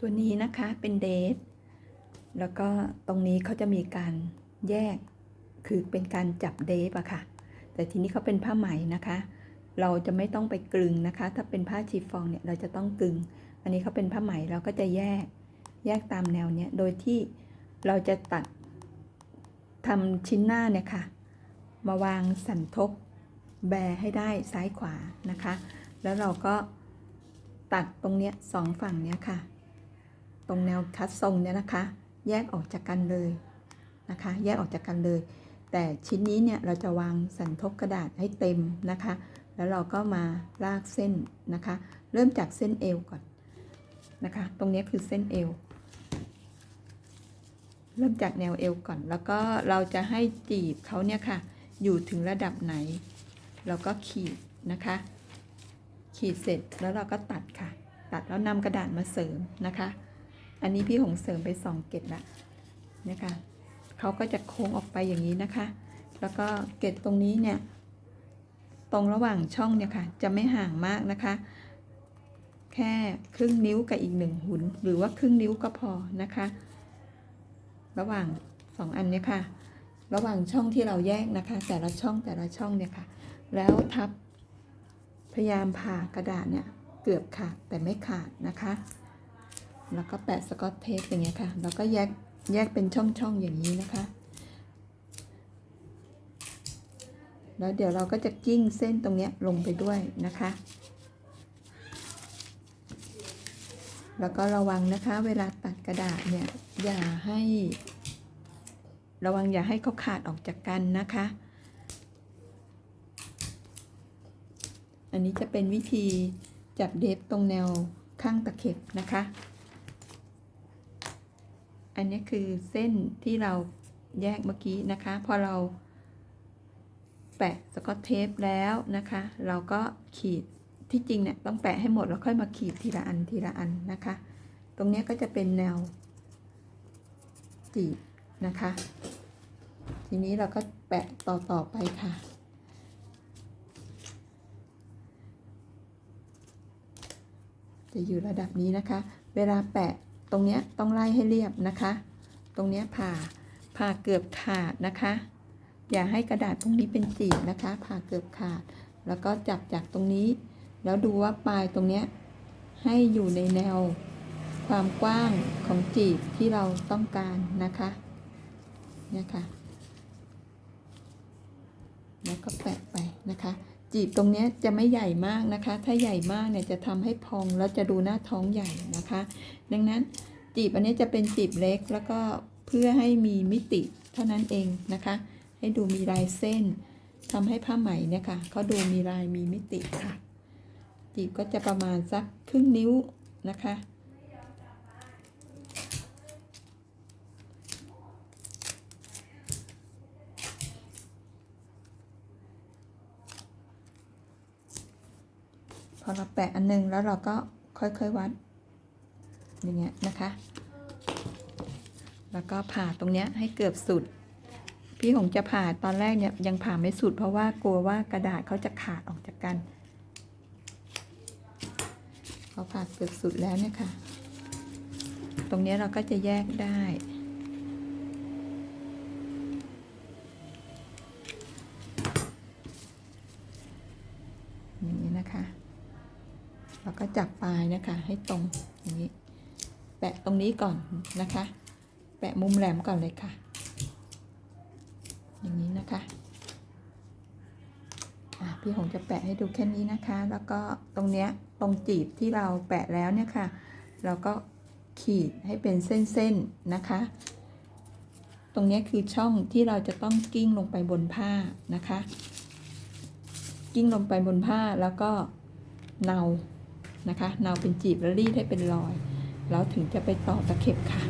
ตัวนี้นะคะเป็นเดทแล้วก็ตรงนี้เขาจะมีการแยกคือเป็นการจับเดฟอะค่ะ แต่ทีนี้เขาเป็นผ้าไหมนะคะ เราจะไม่ต้องไปกลึงนะคะ ถ้าเป็นผ้าชีฟองเนี่ยเราจะต้องกลึง อันนี้เขาเป็นผ้าไหมเราก็จะแยกแยกตามแนวเนี้ยโดยที่เราจะตัดทำชิ้นหน้าเนี่ยค่ะ มาวางสันทบแบให้ได้ซ้ายขวานะคะ แล้วเราก็ตัดตรงเนี้ยสองฝั่งเนี้ยค่ะ ตรงแนวคัดทรงเนี่ยนะคะ แยกออกจากกันเลยนะคะ แยกออกจากกันเลย แต่ชิ้นนี้เนี่ยเราจะวางสันทบกระดาษให้เต็มนะคะ แล้วเราก็มาลากเส้นนะคะ เริ่มจากเส้นเอวก่อนนะคะ ตรงนี้คือเส้นเอวเริ่มจากแนวเอวก่อน แล้วก็เราจะให้จีบเขาเนี่ยค่ะ อยู่ถึงระดับไหน เราก็ขีดนะคะ ขีดเสร็จแล้วเราก็ตัดค่ะ ตัดแล้วนำกระดาษมาเสริมนะคะ อันนี้พี่หงเสริมไปสองเกตละนะคะเขาก็จะโค้งออกไปอย่างนี้นะคะ แล้วก็เกตตรงนี้เนี่ย ตรงระหว่างช่องเนี่ยค่ะ จะไม่ห่างมากนะคะ แค่ครึ่งนิ้วกับอีกหนึ่งหุน หรือว่าครึ่งนิ้วก็พอนะคะ ระหว่างสองอันเนี่ยค่ะ ระหว่างช่องที่เราแยกนะคะ แต่ละช่องแต่ละช่องเนี่ยค่ะ แล้วทับพยายามผ่ากระดาษเนี่ยเกือบขาดแต่ไม่ขาดนะคะ แล้วก็แปะสกอตเทปอย่างเงี้ยค่ะ แล้วก็แยกแยกเป็นช่องๆอย่างนี้นะคะ แล้วเดี๋ยวเราก็จะกิ้งเส้นตรงเนี้ยลงไปด้วยนะคะ แล้วก็ระวังนะคะ เวลาตัดกระดาษเนี่ยอย่าให้ ระวังอย่าให้เขาขาดออกจากกันนะคะ อันนี้จะเป็นวิธีจับเดฟตรงแนวข้างตะเข็บนะคะ อันนี้คือเส้นที่เราแยกเมื่อกี้นะคะ พอเราแปะสกอตเทปแล้วนะคะ เราก็ขีดที่จริงเนี่ยต้องแปะให้หมดแล้วค่อยมาขีดทีละอันทีละอันนะคะ ตรงนี้ก็จะเป็นแนวจีบนะคะ ทีนี้เราก็แปะต่อต่อไปค่ะ จะอยู่ระดับนี้นะคะ เวลาแปะ ตรงเนี้ยต้องไล่ให้เรียบนะคะ ตรงเนี้ยผ่าผ่าเกือบขาดนะคะ อย่าให้กระดาษตรงนี้เป็นจีบนะคะ ผ่าเกือบขาด แล้วก็จับจากตรงนี้ แล้วดูว่าปลายตรงเนี้ยให้อยู่ในแนวความกว้างของจีบที่เราต้องการนะคะเนี่ยค่ะแล้วก็แปะไปนะคะ จีบตรงนี้จะไม่ใหญ่มากนะคะ ถ้าใหญ่มากเนี่ยจะทำให้พองแล้วจะดูหน้าท้องใหญ่นะคะ ดังนั้นจีบอันนี้จะเป็นจีบเล็กแล้วก็เพื่อให้มีมิติเท่านั้นเองนะคะ ให้ดูมีลายเส้นทำให้ผ้าไหมเนี่ยค่ะเขาดูมีลายมีมิติค่ะ จีบก็จะประมาณสักครึ่งนิ้วนะคะ อเราแปะอันนึงแล้วเราก็ค่อยๆวัดอย่างเงี้ยนะคะ แล้วก็ผ่าตรงเนี้ยให้เกือบสุด พี่หงจะผ่าตอนแรกเนี่ยยังผ่าไม่สุด เพราะว่ากลัวว่ากระดาษเขาจะขาดออกจากกันพอผ่าเกือบสุดแล้วเนี่ยค่ะ ตรงเนี้ยเราก็จะแยกได้ อย่างนี้นะคะ แล้วก็จับปลายนะคะ ให้ตรงอย่างนี้ แปะตรงนี้ก่อนนะคะ แปะมุมแหลมก่อนเลยค่ะ อย่างนี้นะคะะพี่หงจะแปะให้ดูแค่นี้นะคะ แล้วก็ตรงเนี้ยตรงจีบที่เราแปะแล้วเนี่ยค่ะ เราก็ขีดให้เป็นเส้นๆนะคะ ตรงเนี้ยคือช่องที่เราจะต้องกิ้งลงไปบนผ้านะคะ กิ้งลงไปบนผ้าแล้วก็เนา นะคะเนาเป็นจีบแล้วรีดให้เป็นรอย แล้วถึงจะไปต่อตะเข็บค่ะ